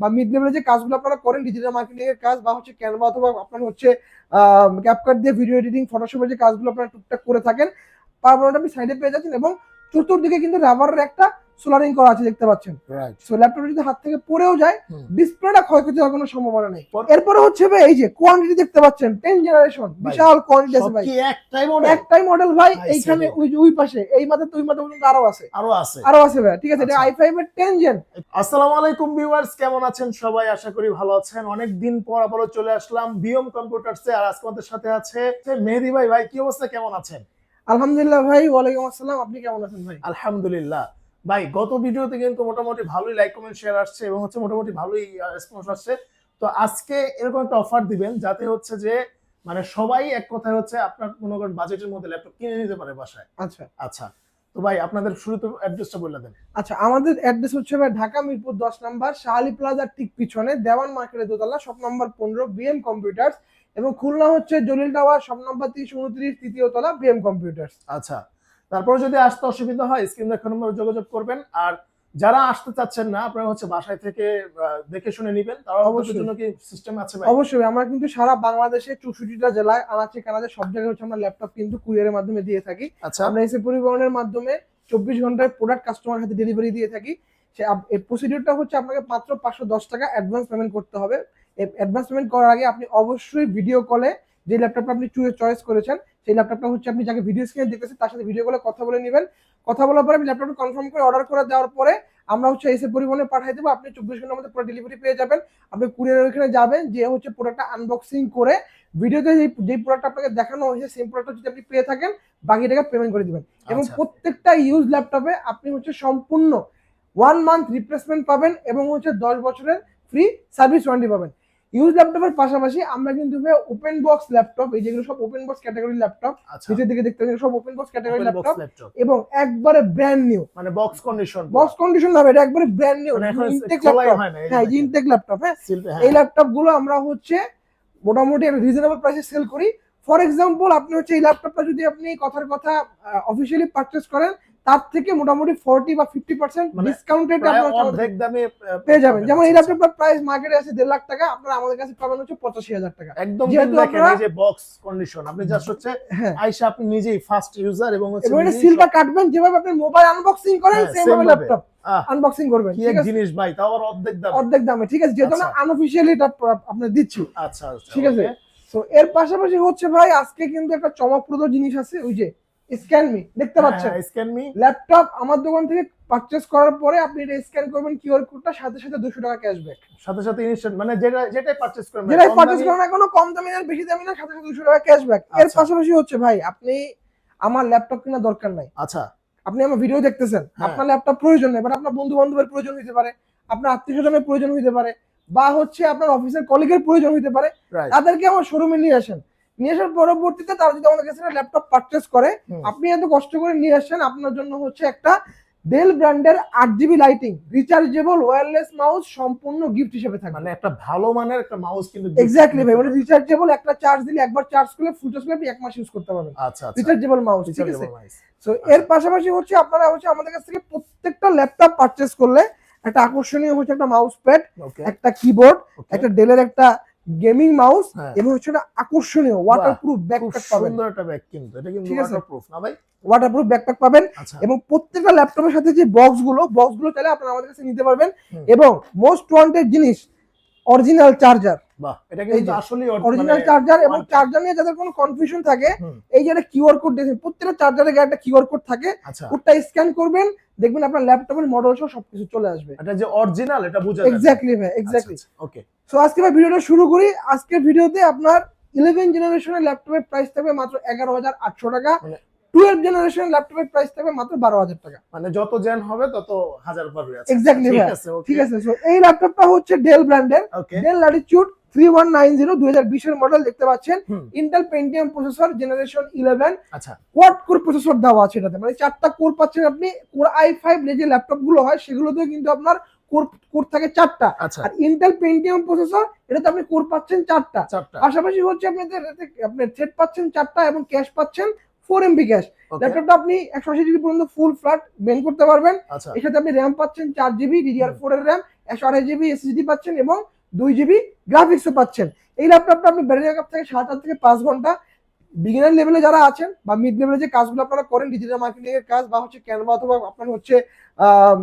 বা মিড লেভেলে যে কাজগুলো আপনারা করেন ডিজিটাল মার্কেটিং এর কাজ বা হচ্ছে ক্যানভা অথবা আপনার হচ্ছে ক্যাপকাট দিয়ে ভিডিও এডিটিং ফটোশপের যে কাজগুলো আপনারা টুকটাক করে থাকেন পারমানেন্ট আপনি সাইডে পেয়ে যাচ্ছেন এবং চতুর্দিকে কিন্তু রাবারের একটা সোলারিং করা আছে দেখতে পাচ্ছেন। সো ল্যাপটপ যদি হাত থেকে পড়েও যায় ডিসপ্লেটা ক্ষয়ক্ষতি হওয়ার কোনো সম্ভাবনা নেই। পর- এরপরে হচ্ছে ভাই এই যে কোয়ান্টিটি দেখতে পাচ্ছেন টেন জেনারেশন বিশাল কোয়ান্টিটি আছে ভাই। একটাই মনে একটাই মডেল ভাই এইখানে ওই ওই পাশে এই মাথা তুই মাথা পর্যন্ত আরও আছে। আরও আছে। আরও আছে ভাই ঠিক আছে এটা আচ্ছা। আই ফাইভ এর টেন জেন আসসালামু আলাইকুম ভিউয়ার্স কেমন আছেন সবাই? আশা করি ভালো আছেন। অনেক দিন পর আবারও চলে আসলাম বিএম কম্পিউটারসে আর আজকে আমাদের সাথে আছে মেহেদি ভাই। ভাই কি অবস্থা? কেমন আছেন? আলহামদুলিল্লাহ ভাই ওয়ালাইকুম আসসালাম। আপনি কেমন আছেন ভাই? আলহামদুলিল্লাহ। ভাই গত ভিডিওতে কিন্তু মোটামুটি ভালোই লাইক কমেন্ট শেয়ার আসছে এবং হচ্ছে মোটামুটি ভালোই রেসপন্স আসছে। তো আজকে এরকম একটা অফার দিবেন যাতে হচ্ছে যে মানে সবাই এক কথায় হচ্ছে আপনার মনে করেন বাজেটের মধ্যে ল্যাপটপ কিনে নিতে পারে বাসায়। আচ্ছা। আচ্ছা তো ভাই আপনাদের শুরুতে অ্যাড্রেসটা বলে দেন। আচ্ছা আমাদের অ্যাড্রেস হচ্ছে ভাই ঢাকা মিরপুর দশ নাম্বার শাহালি প্লাজার ঠিক পিছনে দেওয়ান মার্কেটের দোতলা শপ নম্বর পনেরো বিএম কম্পিউটার্স এবং খুলনা হচ্ছে জলিল টাওয়ার শপ নম্বর তিরিশ উনত্রিশ তৃতীয় তলা বিএম কম্পিউটার্স আচ্ছা। তারপর যদি আসতে অসুবিধা হয় স্ক্রিন দেখার নম্বরে যোগাযোগ করবেন। আর যারা আসতে চাচ্ছেন না আপনারা হচ্ছে বাসায় থেকে দেখে শুনে নিবেন। তারা অবশ্যই। জন্য কি সিস্টেম আছে ভাই? অবশ্যই আমরা কিন্তু সারা বাংলাদেশে চৌষট্টিটা জেলায় আনাচে কানাচে সব জায়গায় হচ্ছে আমরা ল্যাপটপ কিন্তু কুরিয়ারের মাধ্যমে দিয়ে থাকি। আচ্ছা। আমরা এসে পরিবহনের মাধ্যমে চব্বিশ ঘন্টায় প্রোডাক্ট কাস্টমার হাতে ডেলিভারি দিয়ে থাকি। এই প্রসিডিউরটা হচ্ছে আপনাকে মাত্র পাঁচশো দশ টাকা অ্যাডভান্স পেমেন্ট করতে হবে। অ্যাডভান্স পেমেন্ট করার আগে আপনি অবশ্যই ভিডিও কলে যে ল্যাপটপটা আপনি চুয়ে চয়েস করেছেন সেই ল্যাপটপটা হচ্ছে আপনি যাকে ভিডিও স্ক্রিনে দেখতেছেন তার সাথে ভিডিও কলে কথা বলে নেবেন। কথা বলার পরে আপনি ল্যাপটপটা কনফার্ম করে অর্ডার করে দেওয়ার পরে আমরা হচ্ছে এসে পরিবহনে পাঠিয়ে দেবো। আপনি চব্বিশ ঘণ্টার মধ্যে পুরো ডেলিভারি পেয়ে যাবেন। আপনি কুরিয়ারের ওখানে যাবেন যে হচ্ছে প্রোডাক্টটা আনবক্সিং করে ভিডিওতে যে যে প্রোডাক্ট আপনাকে দেখানো হয়েছে সেই প্রোডাক্টটা যদি আপনি পেয়ে থাকেন বাকি টাকা পেমেন্ট করে দেবেন। এবং আচ্ছা। প্রত্যেকটা ইউজ ল্যাপটপে আপনি হচ্ছে সম্পূর্ণ ওয়ান মান্থ রিপ্লেসমেন্ট পাবেন এবং হচ্ছে দশ বছরের ফ্রি সার্ভিস ওয়ারেন্টি পাবেন। ইউজ ল্যাপটপের পাশাপাশি আমরা কিন্তু ওপেন বক্স ল্যাপটপ এই যেগুলো সব ওপেন বক্স ক্যাটাগরি ল্যাপটপ নিচের দিকে দেখতে পাচ্ছেন সব ওপেন বক্স ক্যাটাগরি ল্যাপটপ এবং একবারে ব্র্যান্ড নিউ মানে বক্স কন্ডিশন বক্স কন্ডিশন হবে এটা একবারে ব্র্যান্ড নিউ ইনটেক ল্যাপটপ হয়। ইনটেক ল্যাপটপ হ্যাঁ হ্যাঁ। এই ল্যাপটপগুলো আমরা হচ্ছে মোটামুটি একটা রিজনেবল প্রাইসে সেল করি। ফর এক্সাম্পল আপনি হচ্ছে এই ল্যাপটপটা যদি আপনি কথার কথা অফিসিয়ালি পারচেস করেন তার থেকে মোটামুটি ফর্টি বা ফিফটি পার্সেন্ট ডিসকাউন্টেড দামে পেয়ে যাবেন। যেমন এই ল্যাপটপটার প্রাইস মার্কেটে আছে দেড় লাখ টাকা আপনারা আমাদের কাছে পাবেন হচ্ছে পঁচাশি হাজার টাকা। একদম যেহেতু এই যে বক্স কন্ডিশন আপনি জাস্ট হচ্ছে হ্যাঁ। আইসা আপনি নিজেই ফার্স্ট ইউজার এবং এটা সিলটা কাটবেন যেভাবে আপনি মোবাইল আনবক্সিং করেন সেম ভাবে ভাবে। ল্যাপটপ আনবক্সিং করবেন কি এক জিনিস ভাই তাও আবার অর্ধেক দাম। অর্ধেক দামে ঠিক আছে? যেহেতু আমরা আচ্ছা। এটা আপনার দিচ্ছি। আচ্ছা আচ্ছা ঠিক আছে? তো এর পাশাপাশি হচ্ছে ভাই আজকে কিন্তু একটা চমকপ্রদ জিনিস আছে ওই যে স্ক্যান মি দেখতে পাচ্ছেন? হ্যাঁ, স্ক্যান মি ল্যাপটপ আমার দোকান থেকে পারচেস করার পরে আপনি এটা স্ক্যান করবেন কিউআর কোডটা সাথে সাথে দুশো টাকা ক্যাশব্যাক সাথে সাথে ইনস্ট্যান্ট মানে যেটা যেটাই পারচেজ করেন যেটাই পারচেস দামি- করেন না কোনো কম দামি না বেশি দামি না সাথে সাথে দুশো টাকা ক্যাশব্যাক এর আচ্ছা। পাশাপাশি হচ্ছে ভাই আপনি আমার ল্যাপটপ কেনার দরকার নাই। আচ্ছা। আপনি আমার ভিডিও দেখতেছেন হ্যাঁ। আপনার ল্যাপটপ প্রয়োজন নেই বাট আপনার বন্ধু বান্ধবের প্রয়োজন হতে পারে আপনার আত্মীয় স্বজনের প্রয়োজন হতে পারে বা হচ্ছে আপনার অফিসের কলিগের প্রয়োজন হতে পারে তাদেরকে আমার শোরুমে নিয়ে আসেন। নিয়ে আসার পরবর্তীতে তারা যদি আমাদের কাছে ল্যাপটপ পারচেস করে আপনি এত কষ্ট করে নিয়ে আসছেন আপনার জন্য হচ্ছে একটা ডেল ব্র্যান্ডের আট GB lighting rechargeable wireless mouse সম্পূর্ণ গিফট হিসেবে থাকবে। মানে একটা ভালো মানের একটা মাউস কিন্তু এক্স্যাক্টলি ভাই মানে রিচার্জেবল একটা চার্জ দিলে একবার চার্জ করলে ফুল চার্জ করলে আপনি এক মাস ইউজ করতে পারবেন। আচ্ছা আচ্ছা। রিচার্জেবল মাউস ঠিক আছে? সো এর পাশাপাশি হচ্ছে আপনারা হচ্ছে আমাদের কাছ থেকে প্রত্যেকটা ল্যাপটপ পারচেস করলে একটা আকর্ষণীয় হচ্ছে একটা মাউস প্যাড একটা কিবোর্ড একটা ডেলের একটা গেমিং মাউস হ্যাঁ। এবং হচ্ছে একটা আকর্ষণীয় ওয়াটারপ্রুফ ব্যাকপ্যাক পাবেন। সুন্দর একটা ব্যাগ কিন্তু এটা কিন্তু ওয়াটারপ্রুফ না ভাই? ওয়াটারপ্রুফ ব্যাকপ্যাক পাবেন আচ্ছা। এবং প্রত্যেকটা ল্যাপটপের সাথে যে বক্সগুলো বক্সগুলো চাইলে আপনারা আমাদের কাছে নিতে পারবেন এবং মোস্ট ওয়ান্টেড জিনিস অরিজিনাল চার্জার বাহ এটা কিন্তু আসলে অরিজিনাল চার্জার এবং চার্জার নিয়ে যাদের কোনো কনফিউশন থাকে এই যে একটা কিউআর কোড দেখেন প্রত্যেকটা চার্জারের গায়ে একটা কিউআর কোড থাকে। আচ্ছা। কোডটা স্ক্যান করবেন দেখবেন আপনার ল্যাপটপের মডেল সহ সবকিছু চলে আসবে। এটা যে অরিজিনাল এটা বোঝা এক্স্যাক্টলি ভাই এক্স্যাক্টলি ওকে সো আজকে ভাই ভিডিওটা শুরু করি। আজকের ভিডিওতে আপনার ইলেভেন জেনারেশনের ল্যাপটপের প্রাইস থাকবে মাত্র এগারো হাজার আটশো টাকা। টুয়েলভ জেনারেশনের ল্যাপটপের প্রাইস থাকবে মাত্র বারো হাজার টাকা। মানে যত জেন হবে তত হাজার পারবে Exactly, ঠিক আছে ঠিক আছে সো এই ল্যাপটপটা হচ্ছে ডেল ব্র্যান্ডের Dell Latitude three one nine zero দুই হাজার বিশের মডেল দেখতে পাচ্ছেন। হুম। Intel Pentium processor generation eleven আচ্ছা। কোয়াড কোর প্রসেসর দেওয়া আছে এটাতে। মানে চারটা কোর পাচ্ছেন আপনি। কোর আই ফাইভ যে ল্যাপটপগুলো হয় সেগুলোতেও কিন্তু আপনার কোর থাকে চারটা। আচ্ছা। আর ইন্টেল পেন্টিয়াম প্রসেসর এটাতে আপনি কোর পাচ্ছেন চারটা। পাশাপাশি হচ্ছে আপনাদের এতে আপনার থ্রেড পাচ্ছেন চারটা এবং ক্যাশ পাচ্ছেন ফোর এমবি ক্যাশ ওকে ল্যাপটপটা আপনি একশো আশি জিবি পর্যন্ত ফুল ফ্ল্যাট করতে পারবেন। আচ্ছা। এর সাথে আপনি র্যাম পাচ্ছেন চার জিবি ডিডিআর ফোর এর র্যাম একশো আঠাশ জিবি এসএসডি পাচ্ছেন এবং দুই জিবি গ্রাফিক্সও পাচ্ছেন। এই ল্যাপটপটা আপনি ব্যাটারি ব্যাকআপ থেকে সাত আট থেকে পাঁচ ঘণ্টা বিগিনার লেভেলে যারা আছেন বা মিড লেভেলে যে কাজগুলো আপনারা করেন ডিজিটাল মার্কেটিং এর কাজ বা হচ্ছে ক্যানভা অথবা আপনার হচ্ছে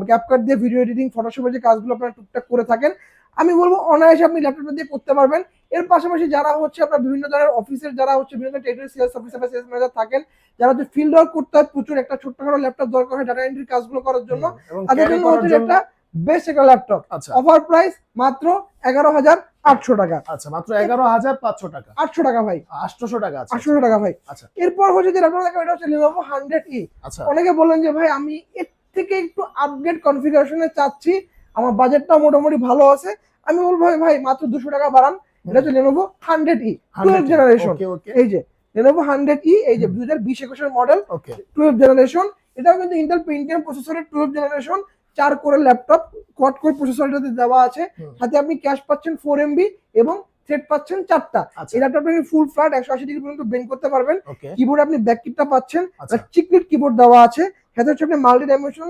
ক্যাপকাট দিয়ে ভিডিও এডিটিং ফটোশপের যে কাজগুলো আপনারা টুকটাক করে থাকেন আমি বলব অনায়াসে আপনি ল্যাপটপটা দিয়ে করতে পারবেন। এর পাশাপাশি যারা হচ্ছে আপনার বিভিন্ন ধরনের অফিসের যারা হচ্ছে বিভিন্ন টেরিটরি সেলস অফিসার বা সেলস ম্যানেজার থাকেন যারা হচ্ছে ফিল্ড ওয়ার্ক করতে হয় প্রচুর একটা ছোট্টখাটো ল্যাপটপ দরকার হয় ডাটা এন্ট্রির কাজগুলো করার জন্য। তাদের জন্য হচ্ছে একটা বেস্ট একটা ল্যাপটপ আচ্ছা। অফার প্রাইস মাত্র এগারো হাজার আটশো টাকা। আচ্ছা মাত্র এগারো হাজার পাঁচশো টাকা। আটশো টাকা ভাই। আটশোশো টাকা আছে। আটশো টাকা ভাই। আচ্ছা। এরপর হচ্ছে যে ল্যাপটপ দেখা এটা হচ্ছে লিনোভো হান্ড্রেড ই আচ্ছা। অনেকে বললেন যে ভাই আমি এর থেকে একটু আপগ্রেড কনফিগারেশনে চাচ্ছি। আমার বাজেটটা মোটামুটি ভালো আছে। আমি বলব ভাই মাত্র দুশো টাকা বাড়ান। এটা হচ্ছে Lenovo hundred E twelve generation এই যে লেনোভো হান্ড্রেড ই এই যে দুই হাজার বিশ একুশের মডেল ওকে। টুয়েলভ জেনারেশন এটাও কিন্তু ইন্টেল পেন্টিয়াম প্রসেসরের টুয়েলভ জেনারেশন চার করে ল্যাপটপ কোয়াড কোর প্রসেসরটাতে দেওয়া আছে। সাথে আপনি ক্যাশ পাচ্ছেন ফোর এমবি এবং সেট পাচ্ছেন চারটা। আচ্ছা। এই ল্যাপটপটা আপনি ফুল ফ্ল্যাট একশো আশি ডিগ্রি পর্যন্ত বেন্ড করতে পারবেন। কিবোর্ড আপনি ব্যাক কিটটা পাচ্ছেন। আচ্ছা। চিকলিট কিবোর্ড দেওয়া আছে। সাথে হচ্ছে আপনি মাল্টি ডাইমেনশন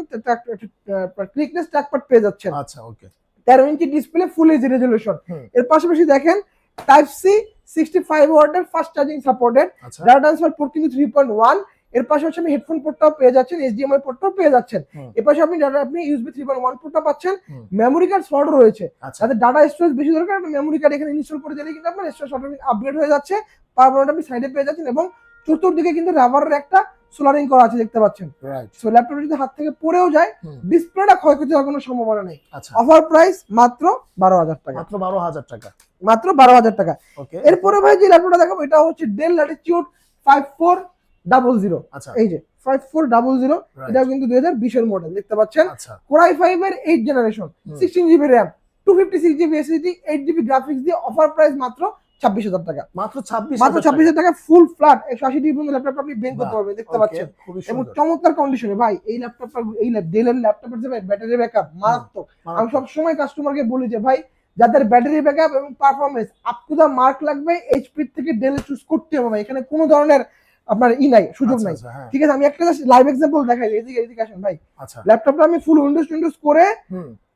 ক্লিকনেস ট্র্যাকপ্যাড পেয়ে যাচ্ছেন। আচ্ছা ওকে তেরো ইঞ্চি ডিসপ্লে ফুল এইচ রেজলিউশন এর পাশাপাশি দেখেন টাইপ সি সিক্সটি ফাইভ ওয়ার্ডের ফাস্ট চার্জিং সাপোর্টেড আচ্ছা। ডাটা ট্রান্সফার পোর্ট কিন্তু থ্রি পয়েন্ট ওয়ান এর পাশে হচ্ছে আপনি হেডফোন পোর্টটাও পেয়ে যাচ্ছেন এইচডিএমআই পোর্টটাও পেয়ে যাচ্ছেন। এর পাশে আপনি ডাটা আপনি ইউএসবি থ্রি পয়েন্ট ওয়ান পোর্টটা পাচ্ছেন। মেমোরি কার্ড স্লট রয়েছে। আচ্ছা। ডাটা স্টোরেজ বেশি দরকার আপনি মেমোরি কার্ড এখানে ইনস্টল করে দিলে কিন্তু আপনার স্টোরেজ অটোমেটিক আপগ্রেড হয়ে যাচ্ছে। পাওয়ার আপনি সাইডে পেয়ে যাচ্ছেন এবং চতুর্দিকে কিন্তু রাবারের একটা সোলারিং করা আছে দেখতে পাচ্ছেন। সো ল্যাপটপটা যদি হাত থেকে পড়েও যায়। ডিসপ্লেটা ক্ষয়ক্ষতি হওয়ার কোনো সম্ভাবনা নেই। আচ্ছা। অফার প্রাইস মাত্র বারো হাজার টাকা। মাত্র বারো হাজার টাকা। মাত্র বারো হাজার টাকা। ওকে এরপরে ভাই যে ল্যাপটপটা দেখাবো এটা হচ্ছে Dell Latitude five four double zero আচ্ছা। এই যে ফাইভ ফোর ডাবল জিরো এটাও কিন্তু দুই হাজার বিশের মডেল দেখতে পাচ্ছেন? আচ্ছা। কোরাই ফাইভ এর eight generation sixteen GB RAM two fifty six GB SSD eight GB graphics দিয়ে অফার প্রাইস মাত্র ছাব্বিশ হাজার টাকা। মাত্র ছাব্বিশ মাত্র ছাব্বিশ হাজার টাকা ফুল ফ্ল্যাট একশো আশি পর্যন্ত ল্যাপটপ আপনি বের করতে পারবেন দেখতে পাচ্ছেন। এবং চমৎকার কন্ডিশনে ভাই এই ল্যাপটপটা এই ডেলের ল্যাপটপের যে ব্যাটারি ব্যাকআপ মারাত্মক। আমি সবসময় কাস্টমারকে বলি যে ভাই যাদের ব্যাটারি ব্যাকআপ এবং performance up to the mark লাগবে এইচপি থেকে ডেল চুজ করতে হবে এখানে কোনো ধরনের আপনার ই নাই সুযোগ আচ্ছা, নাই। আচ্ছা, হ্যাঁ, ঠিক আছে আমি একটা লাইভ এক্সাম্পল দেখাই এদিকে এদিকে আসেন ভাই। আচ্ছা। ল্যাপটপটা আমি ফুল উইন্ডোজ উইন্ডোজ করে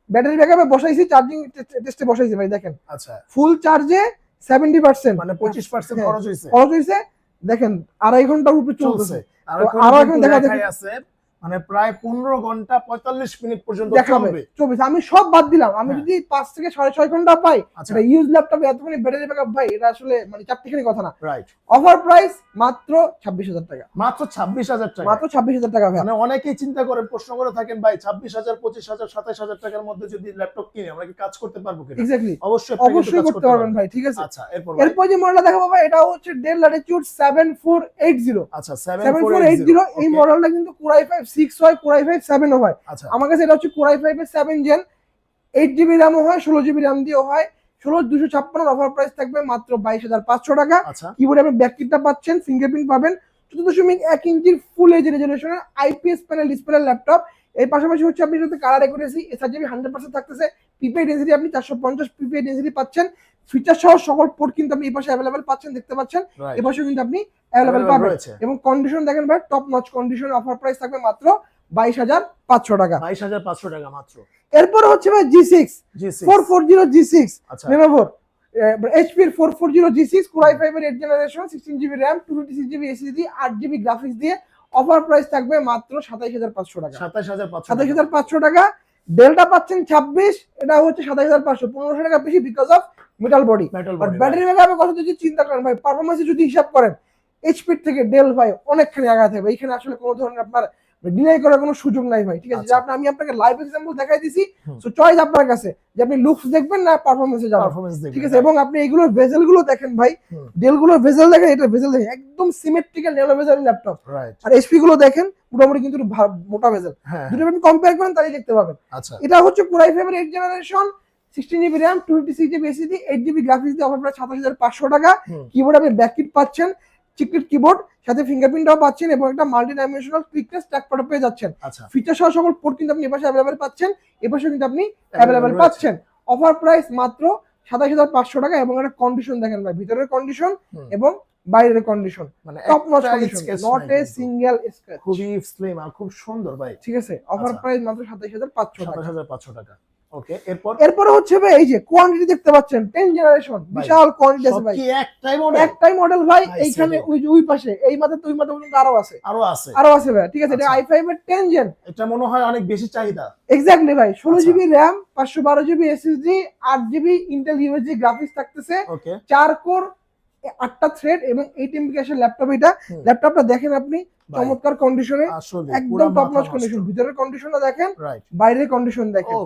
ব্যাটারি ব্যাকআপে বসাইছি চার্জিং টেস্টে বসাইছি ভাই দেখেন। আচ্ছা। ফুল চার্জে সেভেন্টি পার্সেন্ট মানে পঁচিশ পার্সেন্ট হ্যাঁ। খরচ হয়েছে খরচ হয়েছে দেখেন আড়াই ঘণ্টার উপরে চলছে। চলতেছে। আর এখন দেখা যাচ্ছে- মানে প্রায় পনেরো ঘণ্টা পঁয়তাল্লিশ মিনিট পর্যন্ত দেখাবে। চব্বিশ আমি সব বাদ দিলাম। আমি হ্যাঁ। যদি পাঁচ থেকে সাড়ে ছয় ঘণ্টা পাই আচ্ছা। ইউজ ল্যাপটপে এতখানি ব্যাটারি ব্যাকআপ ভাই এটা আসলে মানে চারটিখানি কথা না। রাইট অফার প্রাইস মাত্র ছাব্বিশ হাজার টাকা। মাত্র ছাব্বিশ হাজার টাকা। মাত্র ছাব্বিশ হাজার টাকা ভাই। মানে অনেকেই চিন্তা করেন প্রশ্ন করে থাকেন ভাই ছাব্বিশ হাজার পঁচিশ হাজার সাতাশ হাজার টাকার মধ্যে যদি ল্যাপটপ কিনে আমরা কি কাজ করতে পারব কিনা? এক্স্যাক্টলি অবশ্যই অবশ্যই করতে পারবেন ভাই ঠিক আছে। আচ্ছা এরপর এরপর যে মডেলটা দেখাবো ভাই এটা হচ্ছে Dell Latitude seven four eight zero আচ্ছা সেভেন ফোর এইট জিরো এই মডেলটা কিন্তু কোরাই ফাইভ সিক্স হয় কোরাই ফাইভ সেভেনও হয়। আচ্ছা। আমার কাছে এটা হচ্ছে কোরাই ফাইভ এর সেভেন জেন এইট জিবি র্যামও হয় ষোলো জিবি র্যাম দিয়েও হয়। ষোলো দুশো ছাপ্পান্ন অফার প্রাইস থাকবে মাত্র বাইশ হাজার পাঁচশো টাকা। আচ্ছা। কিবোর্ডে আপনি ব্যাক কিটটা পাচ্ছেন ফিঙ্গারপ্রিন্ট পাবেন। চোদ্দ দশমিক এক ইঞ্চির ফুল এইচ রেজলিউশনের আইপিএস প্যানেল ডিসপ্লে ল্যাপটপ এর পাশাপাশি হচ্ছে আপনি যাতে colour accuracy SR GB hundred percent থাকতেছে। পিপিআই ডেন্সিটি আপনি চারশো পঞ্চাশ পিপিআই ডেন্সিটি পাচ্ছেন। ফিচার সহ সকল পোর্ট কিন্তু আপনি এই পাশে অ্যাভেলেবেল পাচ্ছেন দেখতে পাচ্ছেন। এ পাশে কিন্তু আপনি অ্যাভেলেবেল পাবেন। এবং কন্ডিশন দেখেন ভাই top notch condition offer price থাকবে মাত্র বাইশ হাজার পাঁচশো টাকা। বাইশ হাজার পাঁচশো টাকা মাত্র। এরপর হচ্ছে ভাই G six four four zero G six এইচপির four four zero G six core i ফাইভের eight generation sixteen GB RAM two fifty six GB SSD আট জিবি গ্রাফিক্স দিয়ে অফার প্রাইস থাকবে মাত্র সাতাইশ হাজার পাঁচশো টাকা। সাতাশ হাজার পাঁচশো সাতাইশ হাজার পাঁচশো টাকা। ডেলটা পাচ্ছেন ছাব্বিশ এটা হচ্ছে সাতাইশ হাজার পাঁচশো। পনেরোশো টাকা বেশি because of metal body battery ব্যাকআপের কথা যদি চিন্তা করেন ভাই পারফরমেন্স যদি হিসাব করেন এইচপির থেকে ডেল ভাই অনেকখানি আগাতে হবে। এখানে আসলে কোনো ধরনের আপনার ডিনাই করার কোনো সুযোগ নাই ভাই ঠিক আছে? আচ্ছা। যে আপনি আমি আপনাকে লাইভ এক্সাম্পল দেখাই দিছি। সো চয়েস আপনার কাছে যে আপনি লুকস দেখবেন না পারফরমেন্সে যাবেন। পারফরমেন্স ঠিক আছে? এবং আপনি এগুলোর ভেজেলগুলো দেখেন ভাই। ডেলগুলোর ভেজেল দেখেন এটা ভেজেল দেখেন একদম symmetrical nano bezel laptop right আর এইচপি গুলো দেখেন মোটামুটি কিন্তু মোটা ভেজেল হ্যাঁ দুটো আপনি কম্পেয়ার করেন তাহলে দেখতে পাবেন। আচ্ছা। এটা হচ্ছে পুরাই ফাইভের eight generation sixteen GB RAM two fifty six GB SSD eight GB graphics দিয়ে অফার প্রায় সাতাশ হাজার পাঁচশো টাকা। কিবোর্ড আপনি ব্যাককিট পাচ্ছেন। চিকলিট কিবোর্ড সাথে ফিঙ্গারপ্রিন্টটাও পাচ্ছেন এবং একটা মাল্টি ডাইমেনশনাল ক্লিকনেস ট্র্যাকপ্যাডও পেয়ে যাচ্ছেন। আচ্ছা। ফিচার সহ সকল পোর্ট কিন্তু আপনি এপাশে অ্যাভেলেবেল পাচ্ছেন এপাশে কিন্তু আপনি অ্যাভেলেবেল পাচ্ছেন। অফার প্রাইস মাত্র সাতাশ হাজার পাঁচশো টাকা এবং একটা কন্ডিশন দেখেন ভাই ভিতরের কন্ডিশন এবং বাইরের কন্ডিশন মানে top notch condition not a single scratch খুবই স্লিম আর খুব সুন্দর ভাই। ঠিক আছে? অফার আচ্ছা। প্রাইস মাত্র সাতাশ হাজার পাঁচশো টাকা। সাতাশ হাজার পাঁচশো টাকা। ওকে এরপর? এরপরে হচ্ছে ভাই এই যে কোয়ান্টিটি দেখতে পাচ্ছেন টেন জেনারেশন বিশাল কোয়ান্টিটি আছে ভাই। কি একটাই মডেল একটাই মডেল ভাই এইখানে ওই ওই পাশে এই মাথা তুই মাথা পর্যন্ত আরও আছে। আরও আছে। আরও আছে ভাই ঠিক আছে এটা আচ্ছা। আই ফাইভ এর টেন জেন এটা মনে হয় অনেক বেশি চাহিদা। এক্স্যাক্টলি ভাই ষোলো আচ্ছা। জিবি র্যাম পাঁচশো বারো জিবি এসএসডি আট জিবি ইন্টেল ইউএসডি গ্রাফিক্স থাকতেছে। ওকে চার কোর আটটা থ্রেড এবং এইট এমবি ক্যাশের ল্যাপটপ এটা ল্যাপটপটা দেখেন আপনি চমৎকার কন্ডিশনে একদম টপ নচ কন্ডিশন ভিতরের কন্ডিশনটা দেখেন বাইরের কন্ডিশন দেখেন।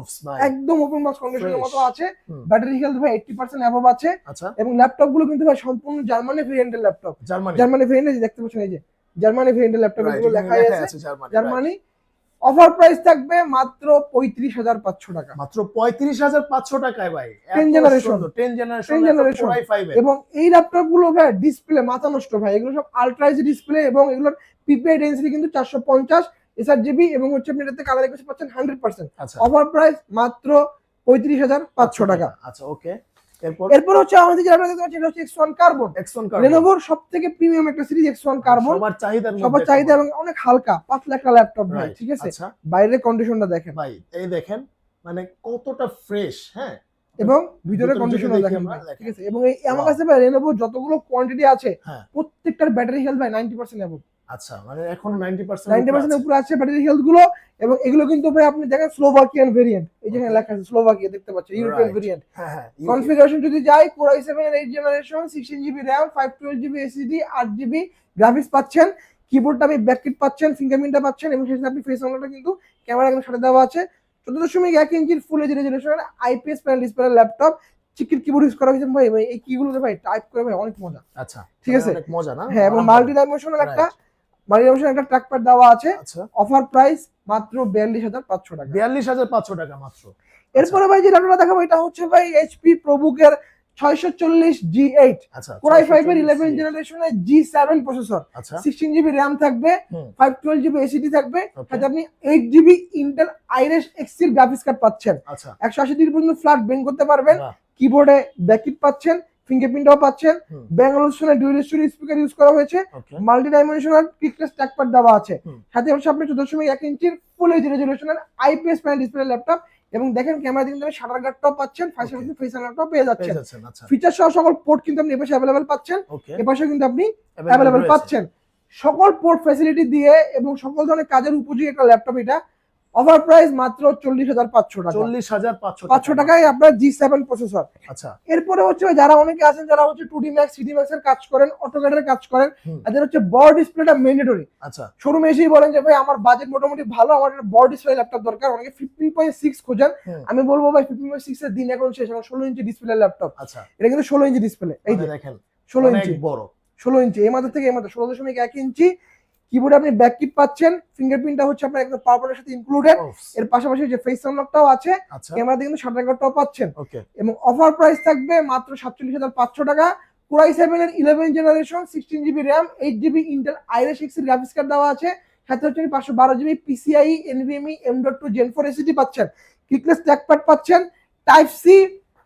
একদম ওপেন বক্স কন্ডিশনের. মতো আছে। ব্যাটারি হেলথ ভাই এইটটি পার্সেন্ট অ্যাবভ আছে। আচ্ছা। এবং ল্যাপটপগুলো কিন্তু ভাই সম্পূর্ণ জার্মানি ভেরিয়েন্টের ল্যাপটপ জার্মানি জার্মানি ভেরিয়েন্ট দেখতে পাচ্ছেন এই যে জার্মানি ভেরিয়েন্টের ল্যাপটপ লেখা আছে। জার্মানি অফার প্রাইস থাকবে মাত্র পঁয়ত্রিশ হাজার পাঁচশো টাকা। মাত্র পঁয়ত্রিশ হাজার পাঁচশো টাকায় ভাই। 10 generation। Ten generation 10 generation। এবং এই ল্যাপটপগুলো ভাই ডিসপ্লে মাথা নষ্ট ভাই এগুলো সব আলট্রাইজ ডিসপ্লে এবং এগুলোর পিপিআই ডেন্সিটি কিন্তু চারশো পঞ্চাশ এসআর জিবি এবং হচ্ছে আপনি এটাতে কালার একুশে পাচ্ছেন হান্ড্রেড পার্সেন্ট আচ্ছা। অফার প্রাইস মাত্র পঁয়ত্রিশ হাজার পাঁচশো টাকা। আচ্ছা ওকে এরপর? হচ্ছে আমাদের যে ল্যাপটপ দেখতে পাচ্ছেন হচ্ছে এক্স কার্বন এক্সন লেনোভোর সব থেকে প্রিমিয়াম একটা সিরিজ এক্স ওয়ান কার্বন সবার মধ্যে সবার চাহিদা এবং অনেক হালকা পাতলা একটা ল্যাপটপ ভাই ঠিক আছে? আচ্ছা। বাইরের কন্ডিশনটা দেখেন। ভাই এই দেখেন মানে কতটা ফ্রেশ হ্যাঁ? এবং ভিতরে কন্ডিশন দেখেন। ঠিক আছে? এবং এই আমার কাছে ভাই লেনোভো যতগুলো কোয়ান্টিটি আছে হ্যাঁ। প্রত্যেকটার ব্যাটারি হেলথ ভাই নাইনটি পার্সেন্ট এবং আচ্ছা মানে এখন নাইনটি পার্সেন্ট নাইনটি পার্সেন্ট উপরে আছে। ব্যাটারি হেলথগুলো এবং এগুলো কিন্তু ভাই আপনি দেখেন স্লোভাকিয়ান ভেরিয়েন্ট এই যেখানে লেখা আছে স্লোভাকিয়া দেখতে পাচ্ছেন ইউরোপিয়ান ভেরিয়েন্ট হ্যাঁ হ্যাঁ কনফিগারেশন যদি যাই কোর আই সেভেন এর eight generation sixteen GB RAM five twelve GB graphics পাচ্ছেন কিবোর্ডটা আপনি ব্যাককিট পাচ্ছেন ফিঙ্গারপ্রিন্টটা পাচ্ছেন এবং সেখানে আপনি ফেস আনলোডটা কিন্তু ক্যামেরা কিন্তু সাথে দেওয়া আছে। চোদ্দ দশমিক এক ইঞ্চির full H রেজলিউশনের IPS panel display laptop chiclet keyboard use করা হয়েছে ভাই ভাই এই কিগুলোতে ভাই টাইপ করে ভাই অনেক মজা। আচ্ছা ঠিক আছে। অনেক মজা না? হ্যাঁ এবং। মাল্টি ডাইমেনশনাল একটা মাল্টি ডাইমেনশনাল একটা ট্র্যাকপ্যাড দেওয়া আছে। আচ্ছা। অফার প্রাইস মাত্র বিয়াল্লিশ হাজার পাঁচশো টাকা। বিয়াল্লিশ হাজার পাঁচশো টাকা মাত্র। এরপরে ভাই যে ল্যাপটপটা দেখাবো এটা হচ্ছে ভাই এইচপি প্রবুকের ছয়শো চল্লিশ জি এইট আচ্ছা কোরাই ফাইভ এর 640 ইলেভেন জেনারেশনের জি সেভেন প্রসেসর আচ্ছা। সিক্সটিন জিবি র্যাম থাকবে ফাইভ টুয়েলভ জিবি এসিডি থাকবে. সাথে আপনি এইট জিবি ইন্টেল আইরেস এক্সির গ্রাফিক্স কার্ড পাচ্ছেন। আচ্ছা। একশো আশি ডিগ্রি পর্যন্ত ফ্ল্যাট বেন্ড করতে পারবেন। কিবোর্ডে ব্যাকিট পাচ্ছেন। ফিঙ্গারপ্রিন্টও পাচ্ছেন। ব্যাঙ্গালোর সোনে ডুয়েল স্টোরি স্পিকার ইউজ করা হয়েছে। মাল্টি ডাইমেনশনাল ক্লিকলেস ট্র্যাকপ্যাড দেওয়া আছে। সাথে হচ্ছে আপনি চোদ্দ দশমিক এক ইঞ্চির ফুল এইচ রেজলিউশনের আইপিএস প্যানেল ডিসপ্লে ল্যাপটপ এবং দেখেন ক্যামেরা কিন্তু আপনি শাটার গার্ডটাও পাচ্ছেন Okay. ফেস ল্যাপটপ পেয়ে যাচ্ছেন। যাচ্ছেন আচ্ছা। ফিচার সহ সকল পোর্ট কিন্তু আপনি এপাশে অ্যাভেলেবেল পাচ্ছেন। এপাশে কিন্তু আপনি অ্যাভেলেবেল পাচ্ছেন। সকল পোর্ট ফ্যাসিলিটি দিয়ে এবং সকল ধরনের কাজের উপযোগী একটা ল্যাপটপ এটা। অফার প্রাইস মাত্র চল্লিশ হাজার পাঁচশো টাকা। চল্লিশ হাজার পাঁচশো পাঁচশো টাকায় আপনার জি সেভেন প্রসেসর আচ্ছা। এরপরে হচ্ছে যারা অনেকে আছেন যারা হচ্ছে two D max CD max এর কাজ করেন কাজ করেন তাদের হচ্ছে বড় ডিসপ্লেটা ম্যান্ডেটরি আচ্ছা। শোরুমে এসেই বলেন যে ভাই আমার বাজেট মোটামুটি ভালো আমার একটা বড় ডিসপ্লে ল্যাপটপ দরকার। অনেকে ফিফটিন পয়েন্ট সিক্স খোঁজেন। আমি বলব ভাই ফিফটিন পয়েন্ট সিক্স এর দিন এখন শেষ এখন ষোলো ইঞ্চি ডিসপ্লে ল্যাপটপ আচ্ছা। এটা কিন্তু ষোলো ইঞ্চি ডিসপ্লে এই যে। মানে দেখেন ষোলো ইঞ্চি বড়। ষোলো ইঞ্চি এই মাথা থেকে এই মাথা ষোলো দশমিক এক ইঞ্চি কিবোর্ডে আপনি ব্যাক কিট পাচ্ছেন ফিঙ্গারপ্রিন্টটা হচ্ছে আপনার একদম পাওয়ার সাথে ইনক্লুডেড এর পাশাপাশি যে ফেস আনলকটাও আছে ক্যামেরা ক্যামেরাতে কিন্তু শাটার গার্ডটাও পাচ্ছেন। এবং অফার প্রাইস থাকবে মাত্র সাতচল্লিশ হাজার পাঁচশো টাকা। কোরাই সেভেন এর eleven generation sixteen GB RAM eight GB Intel আইরে সিক্স এর গ্রাফিক্স কার্ড দেওয়া আছে। সাথে হচ্ছে পাঁচশো বারো GB PCI NVMe M dot two gen four SSD পাচ্ছেন। ক্লিকলেস ট্র্যাকপ্যাড পাচ্ছেন। টাইপ সি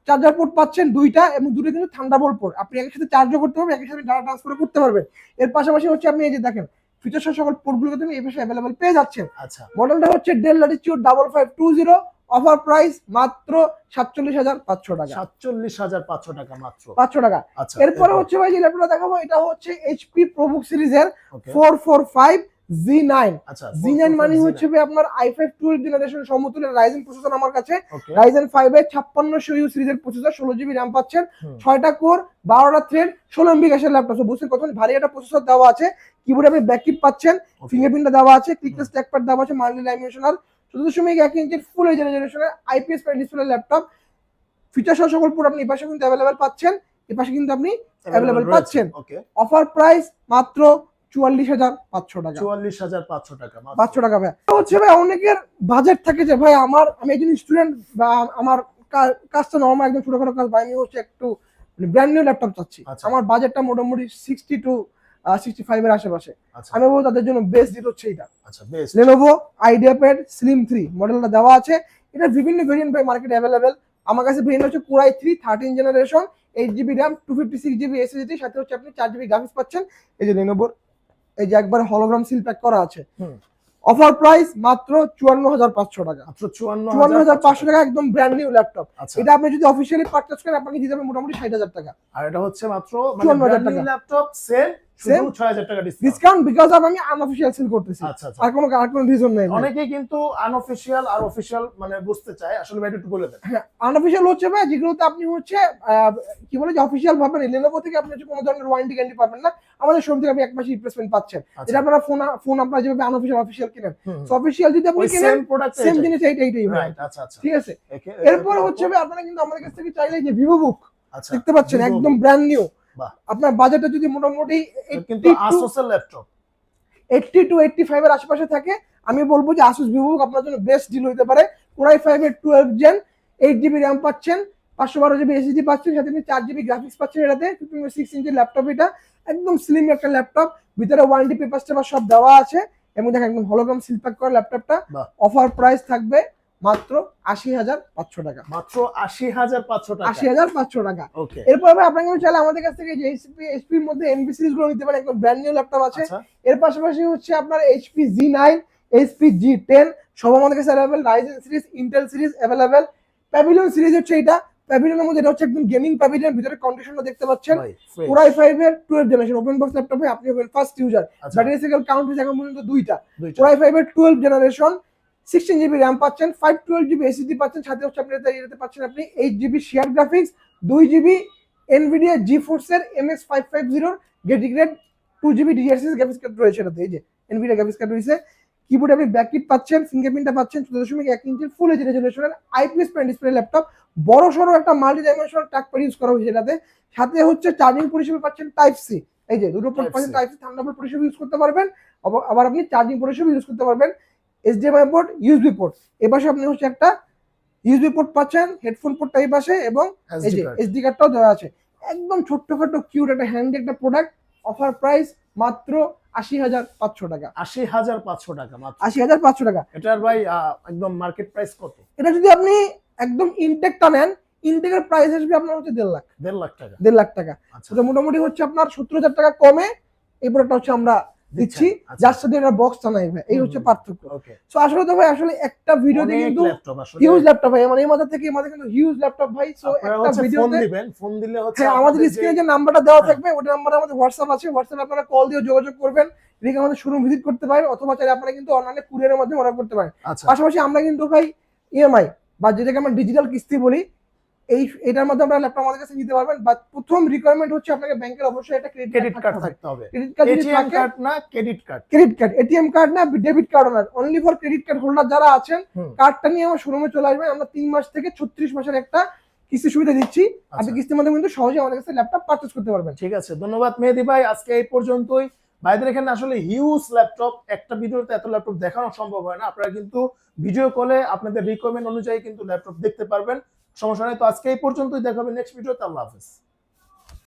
চার্জার পোর্ট পাচ্ছেন দুইটা এবং দুটো কিন্তু থান্ডারবোল্ট পোর্ট আপনি একই সাথে চার্জও করতে পারবেন একই সাথে ডাটা ট্রান্সফার করতে পারবেন। এর পাশাপাশি হচ্ছে আপনি এই যে দেখেন ফিচার সহ সকল পোর্টগুলো তুমি এই পাশে অ্যাভেলেবেল পেয়ে যাচ্ছেন আচ্ছা। মডেলটা হচ্ছে Dell Latitude double five two zero offer price মাত্র সাতচল্লিশ হাজার পাঁচশো টাকা। সাতচল্লিশ হাজার পাঁচশো টাকা মাত্র। পাঁচশো টাকা। আচ্ছা এরপরে হচ্ছে ভাই যে ল্যাপটপটা দেখাবো এটা হচ্ছে এইচপি প্রবুক সিরিজের four four five G nine আচ্ছা জি নাইন মানে হচ্ছে আপনার আই ফাইভ টুয়েলভ জেনারেশন সমতুল্য রাইজেন প্রসেসর আমার কাছে। রাইজেন ফাইভ এর ছাপ্পান্নশো ইউ সিরিজের প্রসেসর ষোলো জিবি র্যাম পাচ্ছেন। ছয়টা কোর বারোটা থ্রেড ষোলো এমবি গ্যাসের ল্যাপটপ বুঝছেন কত ভারী একটা প্রসেসর দেওয়া আছে। কিবোর্ডে আপনি ব্যাককিট পাচ্ছেন. ফিঙ্গারপ্রিন্টটা দেওয়া আছে। ক্লিকলেস ট্র্যাকপ্যাড দেওয়া আছে। মাল্টি ডাইমেনশনাল চোদ্দ দশমিক এক ইঞ্চির ফুল জেনারেশনের আইপিএস ডিসপ্লে ল্যাপটপ ফিচার সহ সকল পুরো আপনি এই পাশে কিন্তু অ্যাভেলেবেল পাচ্ছেন। এই পাশে কিন্তু আপনি available পাচ্ছেন। অফার প্রাইস মাত্র চুয়াল্লিশ হাজার পাঁচশো টাকা। চুয়াল্লিশ হাজার পাঁচশো টাকা পাঁচশো টাকা ভাই হচ্ছে ভাই অনেকের বাজেট থাকে যে ভাই আমার আমি একজন স্টুডেন্ট বা আমার কাজটা নর্মাল একদম ছোটখাটো কাজ বা আমি হচ্ছে একটু ব্র্যান্ড নিউ ল্যাপটপ চাচ্ছি। আচ্ছা। আমার বাজেটটা মোটামুটি সিক্সটি টু সিক্সটি ফাইভ এর আশেপাশে। আচ্ছা। আমি বলব তাদের জন্য বেস্ট দিতে হচ্ছে এটা আচ্ছা Lenovo IdeaPad slim three মডেলটা দেওয়া আছে। এটা বিভিন্ন ভেরিয়েন্ট ভাই মার্কেটে অ্যাভেলেবেল আমার কাছে ভেরিয়েন্ট হচ্ছে core i three thirteen generation eight GB RAM two fifty six GB SSD সাথে হচ্ছে আপনি চার জিবি গ্রাফিক্স পাচ্ছেন। এই যে লেনোভোর এই যে একবার হলোগ্রাম সিল প্যাক করা আছে। অফার প্রাইস মাত্র চুয়ান্ন হাজার পাঁচশো টাকা। চুয়ান্ন চুয়ান্ন হাজার পাঁচশো টাকা। একদম ব্র্যান্ড নিউ ল্যাপটপ এটা আপনি যদি অফিসিয়ালি পারচেজ করেন আপনাকে দিতে হবে মোটামুটি ষাট হাজার টাকা। আর এটা হচ্ছে মাত্র 54,000 টাকা। ল্যাপটপ সেল শুধু ছয় হাজার টাকা ডিসকাউন্ট ডিসকাউন্ট বিকজ অফ আমি আনঅফিসিয়াল সেল করতেছি। আচ্ছা আর কোনো আর কোনো রিজন নেই অনেকেই কিন্তু আনঅফিসিয়াল আর অফিসিয়াল মানে বুঝতে চায়। আসলে ভাই একটু বলে দেন। হচ্ছে ভাই যেগুলোতে আপনি হচ্ছে কি বলে যে অফিসিয়াল ভাবে লেনোভো থেকে আপনি হচ্ছে কোনো ধরনের ওয়ারেন্টি গ্যারান্টি পাবেন না। আমাদের শোরুম থেকে আপনি এক মাসের রিপ্লেসমেন্ট পাচ্ছেন। আচ্ছা। এটা আপনারা ফোন ফোন আপনারা যেভাবে কিনেন। যদি আপনি কিনেন সেম জিনিস এইটা এইটাই ভাই। আচ্ছা আচ্ছা। ঠিক আছে? এরপরে হচ্ছে ভাই আপনারা কিন্তু আমাদের কাছ থেকে চাইলে যে ভিভো বুক দেখতে পাচ্ছেন একদম ব্র্যান্ড নিউ। আপনার বাজেটটা যদি মোটামুটি কিন্তু আসোসের laptop eighty two eighty five এর আশেপাশে থাকে। আমি বলব যে আসুস ভিভো আপনার জন্য বেস্ট ডিল হতে পারে। কোরাই ফাইভ এর twelve gen eight GB RAM পাচ্ছেন পাঁচশো বারো জিবি এসএসডি পাচ্ছেন সাথে চার জিবি গ্রাফিক্স পাচ্ছেন এটাতে। সিক্স ইঞ্চের ল্যাপটপ এটা। একদম স্লিম একটা ল্যাপটপ ভিতরে ওয়ারেন্টি পেপার টেপার সব দেওয়া আছে। এবং দেখেন একদম হলোগ্রাম সিল প্যাক করা ল্যাপটপটা অফার প্রাইস থাকবে মাত্র আশি হাজার পাঁচশো টাকা। মাত্র আশি হাজার পাঁচশো টাকা। আশি হাজার পাঁচশো টাকা। ওকে। এরপর ভাই আপনাকে আমি চাইলে আমাদের কাছ থেকে যে এইচপি এইচপির মধ্যে সিরিজগুলো নিতে পারেন একদম ব্র্যান্ড নিউ ল্যাপটপ আছে। আচ্ছা। এর পাশাপাশি হচ্ছে আপনার HP G nine HP G ten সব আমাদের কাছে available Ryzen series Intel series available Pavilion series হচ্ছে এটা। প্যাভিলিয়নের মধ্যে এটা হচ্ছে একদম গেমিং প্যাভিলিয়ন ভিতরে কন্ডিশনটা দেখতে পাচ্ছেন। ফাইভ এর টুয়েলভ জেনারেশন ওপেন বক্স ল্যাপটপে আপনি হবেন first user battery cycle count হচ্ছে এখন পর্যন্ত দুইটা। কোরাই ফাইভ এর twelve generation sixteen GB RAM পাচ্ছেন ফাইভ টুয়েলভ জিবি এসিডি পাচ্ছেন সাথে হচ্ছে আপনি এটাতে পাচ্ছেন আপনি এইট জিবি শেয়ার গ্রাফিক্স দুই জিবি এনভিডিয়া জি ফোর্সের এম এক্স ফাইভ ফাইভ জিরোর গেটিগ্রেড টু জিবি ডিআরসিস গ্রাফিক্স কার্ড রয়েছে এটাতে এই যে এনভিডিয়া গ্রাফিক্স কার্ড রয়েছে। কিবোর্ডে আপনি ব্যাককিট পাচ্ছেন ফিঙ্গারপ্রিন্টটা পাচ্ছেন চোদ্দ দশমিক এক ইঞ্চির ফুল এইচ রেজলিউশনের আইপিএস প্যান ডিসপ্লে ল্যাপটপ বড় সড়ো একটা multi dimensional touchpad use করা হয়েছে এটাতে। সাথে হচ্ছে চার্জিং পরিষেবা পাচ্ছেন টাইপ সি এই যে দুটো পাচ্ছেন টাইপ সি থান্ডারবোল্ট পরিষেবা ইউজ করতে পারবেন আবার আপনি চার্জিং পরিষেবা ইউজ করতে পারবেন। এইচডিএমআই পোর্ট ইউএসবি পোর্ট এ পাশে আপনি হচ্ছে একটা ইউএসবি পোর্ট পাচ্ছেন হেডফোন পোর্ট এবং এই যে card। এসডি কার্ডটাও দেওয়া আছে। একদম ছোট্টখাটো কিউট একটা হ্যান্ডি একটা প্রোডাক্ট অফার প্রাইস মাত্র আশি হাজার পাঁচশো টাকা। আশি হাজার পাঁচশো টাকা মাত্র। আশি হাজার পাঁচশো টাকা। এটার ভাই একদম মার্কেট প্রাইস কত? এটা যদি আপনি একদম ইনটেকটা নেন ইনটেকের প্রাইস আসবে আপনার হচ্ছে দেড় লাখ। দেড় লাখ টাকা। দেড় লাখ টাকা। আচ্ছা। তো মোটামুটি হচ্ছে আপনার সত্তর হাজার টাকা কমে। এই প্রোডাক্টটা হচ্ছে আমরা দিচ্ছি আচ্ছা। যার সাথে এটা বক্সটা নাই ভাই এই হচ্ছে পার্থক্য। তো আসলে তো ভাই আসলে একটা ভিডিওতে অনেক কিন্তু হিউজ ল্যাপটপ ভাই মানে এই মাথা থেকে এই মাথা কিন্তু হিউজ ল্যাপটপ ভাই। সো একটা হচ্ছে ফোন দিবেন ফোন দিলে হচ্ছে হ্যাঁ আমাদের স্ক্রিনে যে নাম্বারটা দেওয়া হ্যাঁ। থাকবে ওটা নাম্বারে আমাদের হোয়াটসঅ্যাপ আছে। হোয়াটসঅ্যাপে আপনারা কল দিয়ে যোগাযোগ করবেন। এদিকে আমাদের শোরুম ভিজিট করতে পারেন অথবা চাইলে আপনারা কিন্তু অনলাইনে কুরিয়ারের মাধ্যমে অর্ডার করতে পারেন। আচ্ছা। পাশাপাশি আমরা কিন্তু ভাই ইএমআই বা যেটাকে আমরা ডিজিটাল কিস্তি বলি এই এটার মাধ্যমে আপনারা ল্যাপটপ আমাদের কাছে নিতে পারবেন বাট প্রথম রিকোয়ারমেন্ট হচ্ছে আপনাকে ব্যাংকের অবশ্যই একটা ক্রেডিট কার্ড থাকতে হবে। ক্রেডিট কার্ড এটিএম কার্ড না credit card credit card ATM card না ডেবিট কার্ড না only for credit card holder যারা আছেন কার্ডটা নিয়ে আমার শোরুমে চলে আসবেন। আমরা তিন মাস থেকে ছত্রিশ মাসের একটা কিস্তি সুবিধা দিচ্ছি। আপনি আচ্ছা। কিস্তির মাধ্যমে কিন্তু সহজে আমাদের কাছে ল্যাপটপ পারচেজ করতে পারবেন। ঠিক আছে ধন্যবাদ মেহেদি ভাই আজকে এই পর্যন্তই। ভাইদের এখানে আসলে হিউজ ল্যাপটপ একটা ভিডিওতে এত ল্যাপটপ দেখানো সম্ভব হয় না। আপনারা কিন্তু ভিডিও কলে আপনাদের রিকোয়ারমেন্ট অনুযায়ী কিন্তু ল্যাপটপ দেখতে পারবেন। সমস্যা নেই। তো আজকে এই পর্যন্তই। দেখাবে নেক্সট ভিডিওতে আল্লাহ হাফেজ।